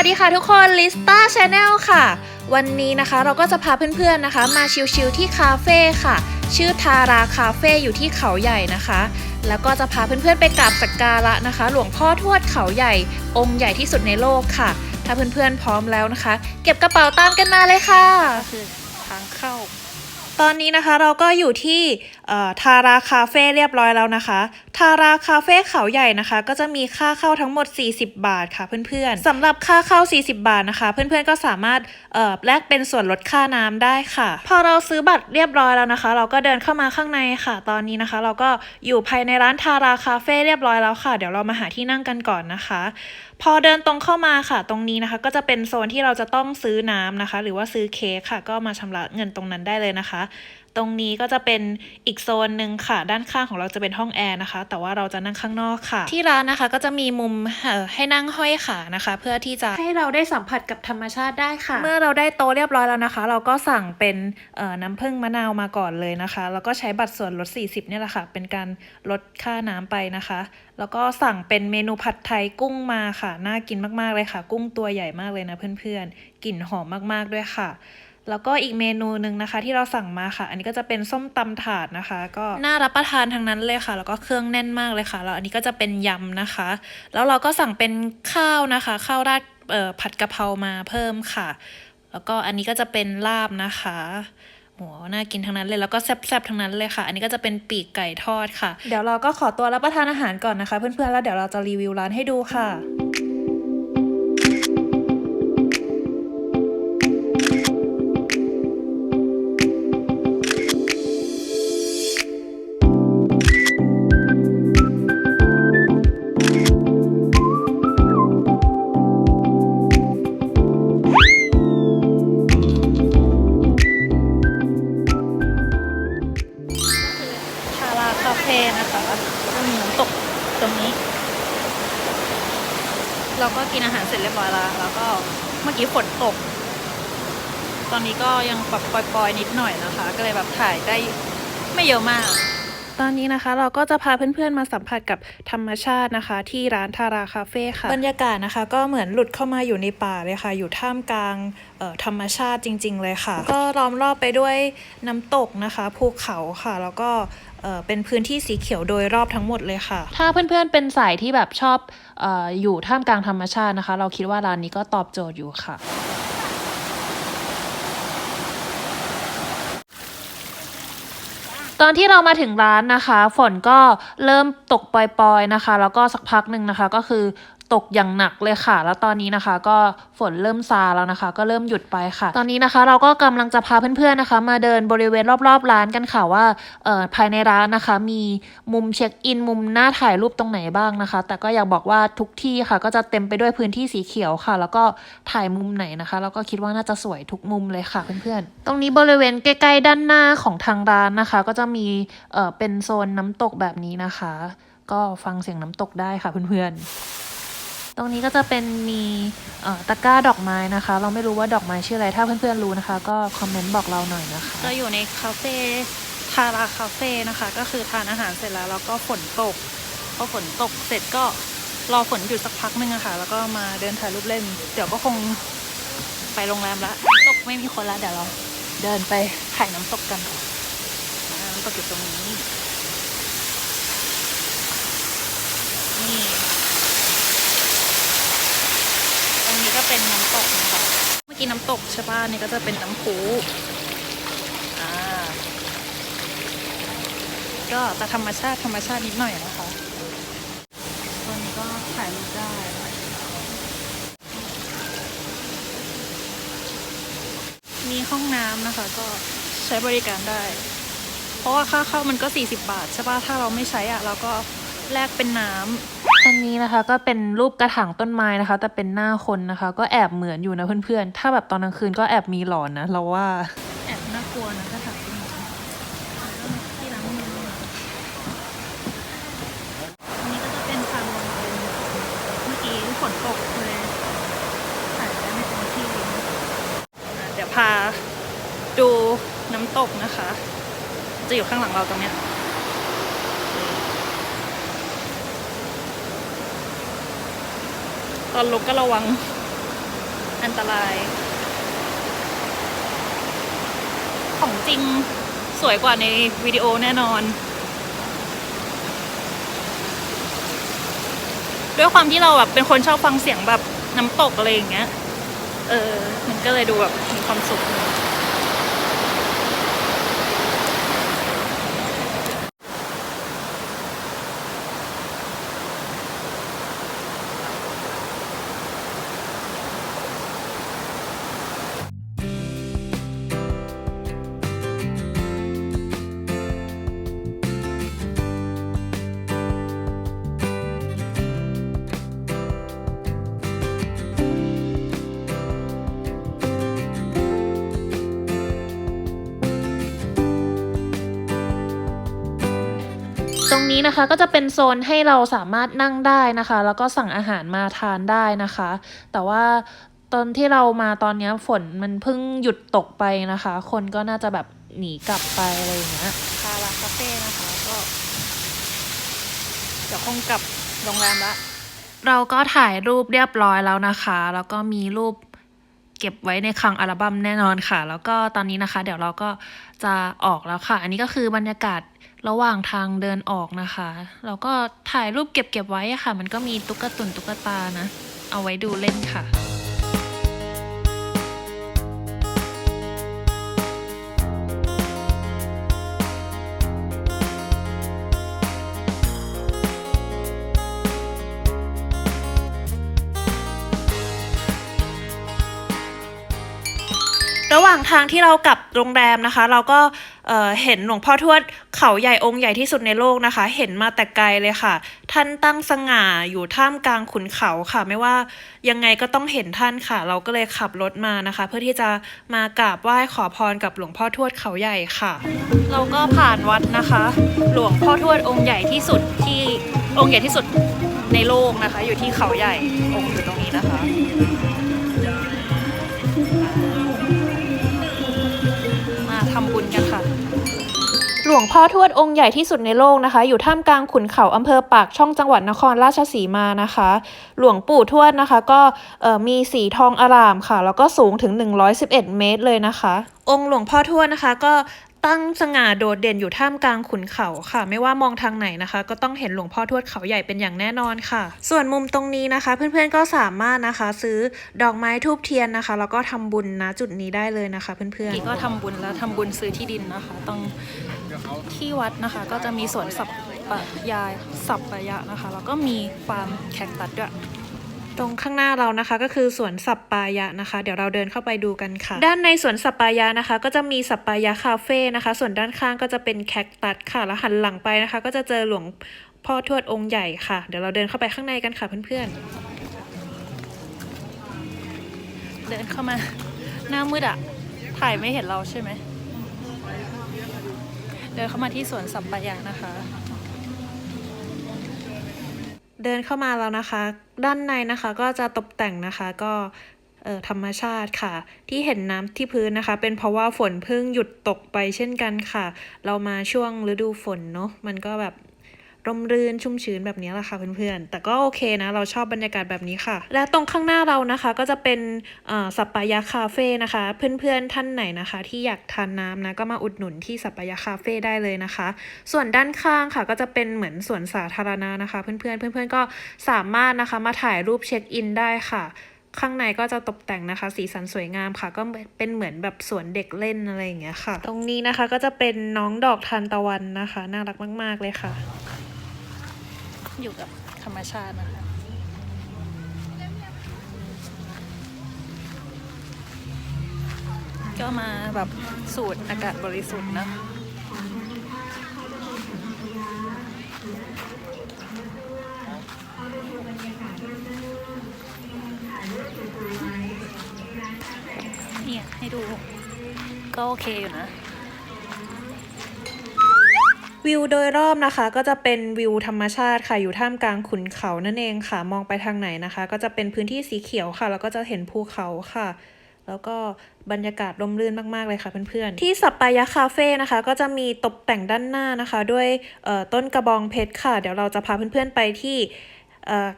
วัสดีค่ะทุกคน ลิสตาชาแนลค่ะ วันนี้นะคะเราก็จะพาเพื่อนๆนะคะ มาชิลๆที่คาเฟ่ค่ะ ชื่อทาราคาเฟ่อยู่ที่เขาใหญ่นะคะ แล้วก็จะพาเพื่อนๆไปกราบสักการะนะคะ หลวงพ่อทวดเขาใหญ่ องค์ใหญ่ที่สุดในโลกค่ะ ถ้าเพื่อนๆพร้อมแล้วนะคะ เก็บกระเป๋าตามกันมาเลยค่ะคือทางเข้า ตอนนี้นะคะเราก็อยู่ที่ทาราคาเฟ่เรียบร้อยแล้วนะคะ ทาราคาเฟ่เขาใหญ่นะคะ ก็จะมีค่าเข้าทั้งหมด 40 บาทค่ะเพื่อนๆสำหรับค่าเข้า 40 บาทนะคะ เพื่อนๆก็สามารถเอ่อแลกเป็นส่วนลดค่าน้ำได้ค่ะ พอเราซื้อบัตรเรียบร้อยแล้วนะคะ เราก็เดินเข้ามาข้างในค่ะ ตอนนี้นะคะ เราก็อยู่ภายในร้านทาราคาเฟ่เรียบร้อยแล้วค่ะ เดี๋ยวเรามาหาที่นั่งกันก่อนนะคะ พอเดินตรงเข้ามาค่ะ ตรงนี้นะคะ ก็จะเป็นโซนที่เราจะต้องซื้อน้ำนะคะ หรือว่าซื้อเค้กค่ะ ก็มาชำระเงินตรงนั้นได้เลยนะคะตรงนี้ก็จะเป็นอีกโซนหนึ่งค่ะ ด้านข้างของเราจะเป็นห้องแอร์นะคะ แต่ว่าเราจะนั่งข้างนอกค่ะ ที่ร้านนะคะก็จะมีมุมเอ่อให้นั่งห้อยขานะคะ เพื่อที่จะให้เราได้สัมผัสกับธรรมชาติได้ค่ะ เมื่อเราได้โต๊ะเรียบร้อยแล้วนะคะ เราก็สั่งเป็นเอ่อน้ำผึ้งมะนาวมาก่อนเลยนะคะ แล้วก็ใช้บัตรส่วนลด 40 เนี่ยแหละค่ะ เป็นการลดค่าน้ำไปนะคะ แล้วก็สั่งเป็นเมนูผัดไทยกุ้งมาค่ะ น่ากินมากๆเลยค่ะ กุ้งตัวใหญ่มากเลยนะเพื่อนๆ กลิ่นหอมมากๆด้วยค่ะ แล้วก็อีกเมนูหนึ่งนะคะ ที่เราสั่งมาค่ะ อันนี้ก็จะเป็นส้มตำถาดนะคะ ก็น่ารับประทานทั้งนั้นเลยค่ะ แล้วก็เครื่องแน่นมากเลยค่ะแล้วอันนี้ก็จะเป็นยำนะคะ แล้วเราก็สั่งเป็นข้าวนะคะข้าวราดเอ่อผัดกะเพรามาเพิ่มค่ะ แล้วก็อันนี้ก็จะเป็นลาบนะคะโหน่ากินทั้งนั้นเลยแล้วก็แซ่บๆทั้งนั้นเลยค่ะ อันนี้ก็จะเป็นปีกไก่ทอดค่ะ เดี๋ยวเราก็ขอตัวรับประทานอาหารก่อนนะคะ เพื่อนๆแล้วเดี๋ยวเราจะรีวิวร้านให้ดูค่ะ ก็กินอาหารเสร็จเรียบร้อยแล้ว แล้วก็เมื่อกี้ฝนตก ตอนนี้ก็ยังแบบปล่อยๆนิดหน่อยนะคะ ก็เลยแบบถ่ายได้ไม่เยอะมาก ตอนนี้นะคะเราก็จะพาเพื่อนๆมาสัมผัสกับธรรมชาตินะคะ ที่ร้านทาราคาเฟ่ค่ะ บรรยากาศนะคะ ก็เหมือนหลุดเข้ามาอยู่ในป่าเลยค่ะ อยู่ท่ามกลางเอ่อธรรมชาติจริง ๆ เลยค่ะ ก็ล้อมรอบไปด้วยน้ำตกนะคะภูเขาค่ะ แล้วก็ เอ่อเป็นพื้นที่สีเขียวโดยรอบทั้งหมดเลยค่ะ ถ้าเพื่อนๆเป็นสายที่แบบชอบเอ่ออยู่ท่ามกลางธรรมชาตินะคะ เราคิดว่าร้านนี้ก็ตอบโจทย์อยู่ค่ะตอนที่เรามาถึงร้านนะคะ ฝนก็เริ่มตกปล่อยๆนะคะ แล้วก็สักพักหนึ่งนะคะ ก็คือ ตกอย่างหนักเลยค่ะ แล้วตอนนี้นะคะ ก็ฝนเริ่มซาแล้วนะคะ ก็เริ่มหยุดไปค่ะ ตอนนี้นะคะ เราก็กำลังจะพาเพื่อนๆนะคะ มาเดินบริเวณรอบๆร้านกันค่ะว่าเอ่อภายในร้านนะคะ มีมุมเช็คอินมุมหน้าถ่ายรูปตรงไหนบ้างนะคะ แต่ก็อยากบอกว่าทุกที่ค่ะ ก็จะเต็มไปด้วยพื้นที่สีเขียวค่ะ แล้วก็ถ่ายมุมไหนนะคะ แล้วก็คิดว่าน่าจะสวยทุกมุมเลยค่ะเพื่อนๆ ตรงนี้บริเวณใกล้ๆด้านหน้าของทางร้านนะคะ ก็จะมีเอ่อเป็นโซนน้ำตกแบบนี้นะคะ ก็ฟังเสียงน้ำตกได้ค่ะเพื่อนๆ ตรงนี้ก็จะเป็นมีตะกร้าดอกไม้นะคะ เราไม่รู้ว่าดอกไม้ชื่ออะไร ถ้าเพื่อนๆรู้นะคะ ก็คอมเมนต์บอกเราหน่อยนะคะก็อยู่ในคาเฟ่ทาราคาเฟ่นะคะ ก็คือทานอาหารเสร็จแล้วแล้วก็ฝนตกพอฝนตกเสร็จก็รอฝนหยุดสักพักหนึงอะค่ะ แล้วก็มาเดินถ่ายรูปเล่น เดี๋ยวก็คงไปโรงแรมละตกไม่มีคนละเดี๋ยวเราเดินไปถ่ายน้ำตกกันน้ำตกอยู่ ตรงนี้ก็ เป็นน้ำตกนะคะ เมื่อกี้น้ำตกใช่ป่ะนี่ก็จะเป็นน้ำพุอ่าก็จะธรรมชาติธรรมชาตินิดหน่อยนะคะตอนนี้ก็ถ่ายรูปได้มีห้องน้ำนะคะก็ใช้บริการได้ เพราะว่าค่าเข้ามันก็ 40 บาทใช่ป่ะถ้าเราไม่ใช้อะเราก็ แลกเป็นน้ำอันนี้นะคะก็เป็นรูปกระถางต้นไม้นะคะ แต่เป็นหน้าคนนะคะ ก็แอบเหมือนอยู่นะเพื่อนๆ ถ้าแบบตอนกลางคืนก็แอบมีหลอนนะเราว่าแอบน่ากลัวนะกระถางต้นไม้ที่ล้างมืออันนี้ก็จะเป็นทางลงเดินเมื่อกี้ฝนตกเลยถ่ายได้ไม่เต็มที่อะเดี๋ยวพาดูน้ำตกนะคะ จะอยู่ข้างหลังเราตรงเนี้ย อนลงก็ระวังอันตราย ของจริงสวยกว่าในวิดีโอแน่นอน ด้วยความที่เราแบบเป็นคนชอบฟังเสียงแบบน้ำตกอะไรอย่างเงี้ย เออ มันก็เลยดูแบบมีความสุข นี้นะคะก็จะเป็นโซนให้เราสามารถนั่งได้นะคะ แล้วก็สั่งอาหารมาทานได้นะคะ แต่ว่าตอนที่เรามาตอนเนี้ยฝนมันเพิ่งหยุดตกไปนะคะ คนก็น่าจะแบบหนีกลับไปอะไรอย่างเงี้ยคาราคาเฟ่นะคะก็เดี๋ยวคงกลับโรงแรมละ เราก็ถ่ายรูปเรียบร้อยแล้วนะคะ แล้วก็มีรูปเก็บไว้ในคลังอัลบั้มแน่นอนค่ะ แล้วก็ตอนนี้นะคะ เดี๋ยวเราก็จะออกแล้วค่ะ อันนี้ก็คือบรรยากาศ ระหว่างทางเดินออกนะคะ เราก็ถ่ายรูปเก็บเก็บไว้ค่ะ มันก็มีตุ๊กตุนตุ๊กตานะ เอาไว้ดูเล่นค่ะ ระหว่างทางที่เรากลับโรงแรมนะคะ เราก็เเห็นหลวงพ่อทวดเขาใหญ่องค์ใหญ่ที่สุดในโลกนะคะ เห็นมาแต่ไกลเลยค่ะ ท่านตั้งสง่าอยู่ท่ามกลางขุนเขาค่ะ ไม่ว่ายังไงก็ต้องเห็นท่านค่ะ เราก็เลยขับรถมานะคะ เพื่อที่จะมากราบไหว้ขอพรกับหลวงพ่อทวดเขาใหญ่ค่ะ เราก็ผ่านวัดนะคะ หลวงพ่อทวดองค์ใหญ่ที่สุดที่องค์ใหญ่ที่สุดในโลกนะคะ อยู่ที่เขาใหญ่องค์อยู่ตรงนี้นะคะ หลวงพ่อทวดองค์ใหญ่ที่สุดในโลกนะคะ อยู่ท่ามกลางขุนเขาอำเภอปากช่องจังหวัดนครราชสีมานะคะ หลวงปู่ทวดนะคะ ก็เอ่อมีสีทองอารามค่ะ แล้วก็สูงถึง 111 เมตรเลยนะคะ องค์หลวงพ่อทวดนะคะก็ตั้งสง่าโดดเด่นอยู่ท่ามกลางขุนเขาค่ะ ไม่ว่ามองทางไหนนะคะ ก็ต้องเห็นหลวงพ่อทวดเขาใหญ่เป็นอย่างแน่นอนค่ะ ส่วนมุมตรงนี้นะคะ เพื่อนๆก็สามารถนะคะ ซื้อดอกไม้ทูบเทียนนะคะ แล้วก็ทำบุญนะจุดนี้ได้เลยนะคะ เพื่อนๆนี่ก็ทำบุญแล้วทำบุญซื้อที่ดินนะคะตรง ที่วัดนะคะ ก็จะมีสวนสับปะยายสับปะยะนะคะ แล้วก็มีฟาร์มแคคตัสด้วยตรงข้างหน้าเรานะคะก็คือสวนสัปปายะนะคะ เดี๋ยวเราเดินเข้าไปดูกันค่ะ ด้านในสวนสัปปายะนะคะ ก็จะมีสัปปายะคาเฟ่นะคะ ส่วนด้านข้างก็จะเป็นแคคตัสค่ะแล้วหันหลังไปนะคะ ก็จะเจอหลวงพ่อทวดองค์ใหญ่ค่ะ เดี๋ยวเราเดินเข้าไปข้างในกันค่ะเพื่อนๆ เดินเข้ามาหน้ามืดอะถ่ายไม่เห็นเราใช่ไหม เดินเข้ามาที่สวนสัปปายะนะคะ เดินเข้ามาแล้วนะคะ ด้านในนะคะก็จะตกแต่งนะคะก็เออธรรมชาติค่ะ ที่เห็นน้ำที่พื้นนะคะ เป็นเพราะว่าฝนเพิ่งหยุดตกไปเช่นกันค่ะ เรามาช่วงฤดูฝนเนาะมันก็แบบ ร่มรื่นชุ่มชื้นแบบนี้แหละค่ะเพื่อนๆ แต่ก็โอเคนะ เราชอบบรรยากาศแบบนี้ค่ะ และตรงข้างหน้าเรานะคะก็จะเป็นสัปปายะคาเฟ่นะคะ เพื่อนๆท่านไหนนะคะ ที่อยากทานน้ำนะก็มาอุดหนุนที่สัปปายะคาเฟ่ได้เลยนะคะ ส่วนด้านข้างค่ะก็จะเป็นเหมือนสวนสาธารณะนะคะ เพื่อนๆเพื่อนๆก็สามารถนะคะมาถ่ายรูปเช็คอินได้ค่ะข้างในก็จะตกแต่งนะคะ สีสันสวยงามค่ะ ก็เป็นเหมือนแบบสวนเด็กเล่นอะไรอย่างเงี้ยค่ะ ตรงนี้นะคะก็จะเป็นน้องดอกทานตะวันนะคะ น่ารักมาก ๆ เลยค่ะ อยู่กับธรรมชาตินะคะก็มาแบบสูดอากาศบริสุทธิ์นะเนี่ยให้ดูก็โอเคอยู่นะ วิวโดยรอบนะคะก็จะเป็นวิวธรรมชาติค่ะอยู่ท่ามกลางขุนเขานั่นเองค่ะ มองไปทางไหนนะคะ ก็จะเป็นพื้นที่สีเขียวค่ะ แล้วก็จะเห็นภูเขาค่ะ แล้วก็บรรยากาศร่มรื่นมากๆเลยค่ะเพื่อนๆ ที่สัปปายะคาเฟ่นะคะ ก็จะมีตกแต่งด้านหน้านะคะ ด้วยต้นกระบองเพชรค่ะ เดี๋ยวเราจะพาเพื่อนๆไปที่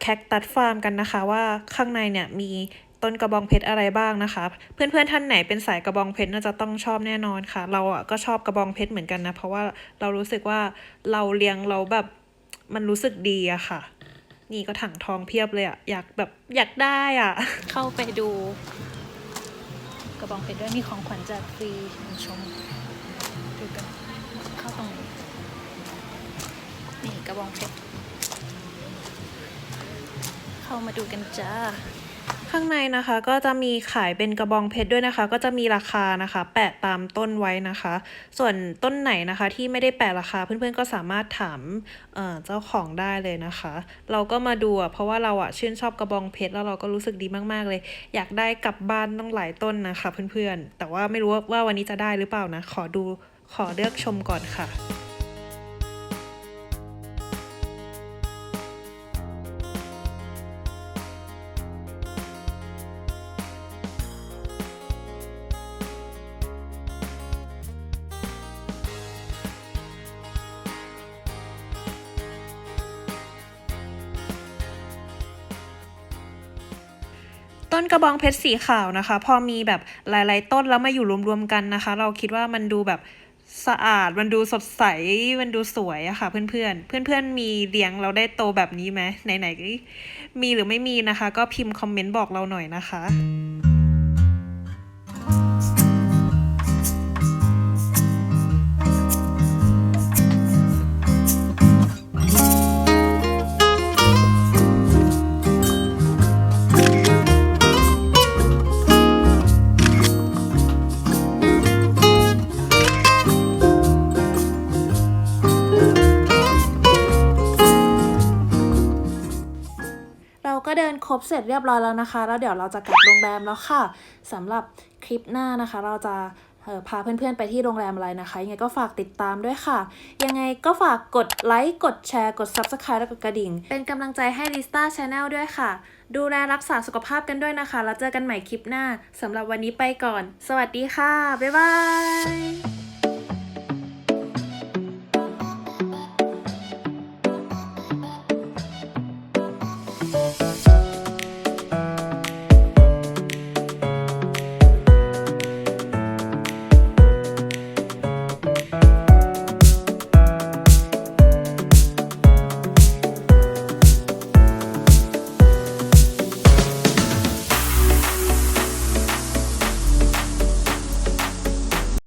แคคตัสฟาร์มกันนะคะ ว่าข้างในเนี่ยมี ต้นกระบองเพชรอะไรบ้างนะคะ เพื่อนๆท่านไหนเป็นสายกระบองเพชรน่าจะต้องชอบแน่นอนค่ะ เราอะก็ชอบกระบองเพชรเหมือนกันนะเพราะว่าเรารู้สึกว่าเราเลี้ยงเราแบบมันรู้สึกดีอะค่ะ นี่ก็ถังทองเพียบเลยอะอยากแบบอยากได้อะเข้าไปดู กระบองเพชรด้วยมีของขวัญแจกฟรีคุณชมดูกันเข้าตรงนี้นี่กระบองเพชรเข้ามาดูกันจ้า ข้างในนะคะก็จะมีขายเป็นกระบองเพชรด้วยนะคะ ก็จะมีราคานะคะ แปะตามต้นไว้นะคะ ส่วนต้นไหนนะคะที่ไม่ได้แปะราคาเพื่อนๆก็สามารถถามเเจ้าของได้เลยนะคะ เราก็มาดูเพราะว่าเราอะชื่นชอบกระบองเพชรแล้วเราก็รู้สึกดีมากๆเลย อยากได้กลับบ้านต้องหลายต้นนะคะเพื่อนๆแต่ว่าไม่รู้ว่าวันนี้จะได้หรือเปล่านะ ขอดูขอเลือกชมก่อนค่ะ ต้นกระบองเพชรสีขาวนะคะ พอมีแบบหลาย ๆ ต้นแล้วมาอยู่รวม ๆ กันนะคะ เราคิดว่ามันดูแบบสะอาด มันดูสดใส มันดูสวยอะค่ะ เพื่อนๆเพื่อนๆมีเลี้ยงเราได้โตแบบนี้ไหมไหนๆก็มีหรือไม่มีนะคะ ก็พิมพ์คอมเมนต์บอกเราหน่อยนะคะ รบเสร็จเรียบร้อยแล้วนะคะ แล้วเดี๋ยวเราจะกลับโรงแรมแล้วค่ะสำหรับคลิปหน้านะคะ เราจะพาเพื่อนๆไปที่โรงแรมอะไรนะคะ ยังไงก็ฝากติดตามด้วยค่ะ ยังไงก็ฝากกดไลค์กดแชร์กด Subscribe และกดกระดิ่ง เป็นกำลังใจให้ Lista Channel ด้วยค่ะ ดูแลรักษาสุขภาพกันด้วยนะคะ แล้วเจอกันใหม่คลิปหน้าสำหรับวันนี้ไปก่อน สวัสดีค่ะ บ๊ายบาย